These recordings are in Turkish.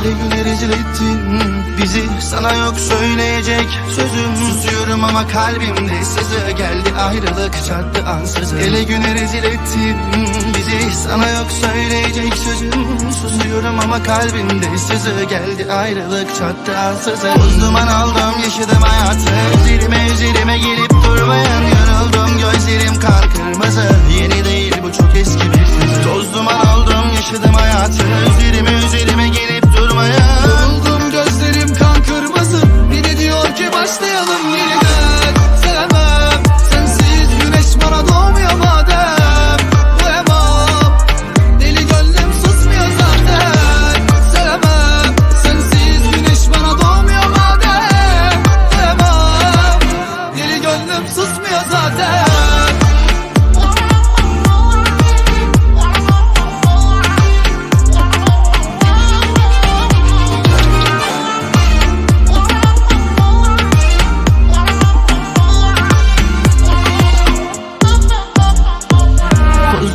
Hele güne rezil ettin bizi. Sana yok söyleyecek sözüm. Susuyorum ama kalbimde sızı. Geldi ayrılık çarptı ansızın. Hele güne rezil ettin bizi. Sana yok söyleyecek sözüm. Susuyorum ama kalbimde sızı. Geldi ayrılık çarptı ansızın. Toz duman aldım yaşadım hayatı. Üzerime üzerime gelip susmuyor zaten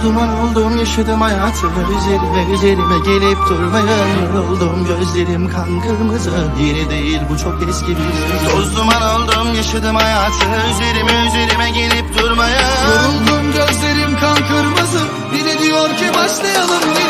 duman oldum yaşadım hayatı Üzerime üzerime gelip durmayan Yoruldum. Gözlerim kan kırmızı Yeni değil bu çok eski bir söz Toz duman oldum yaşadım hayatı Üzerime üzerime gelip durmayan Yoruldum. Gözlerim kan kırmızı Biri diyor ki başlayalım